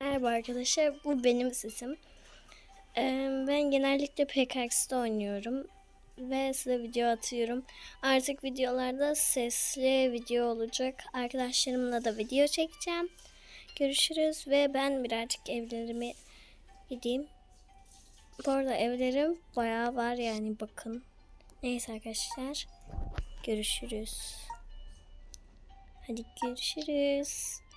Merhaba arkadaşlar, bu benim sesim. Ee, ben genellikle PKX'de oynuyorum ve size video atıyorum. Artık videolarda sesli video olacak. Arkadaşlarımla da video çekeceğim. Görüşürüz ve ben birazcık evlerimi gideyim. Bu arada evlerim bayağı var yani bakın. Neyse arkadaşlar, görüşürüz. Hadi görüşürüz.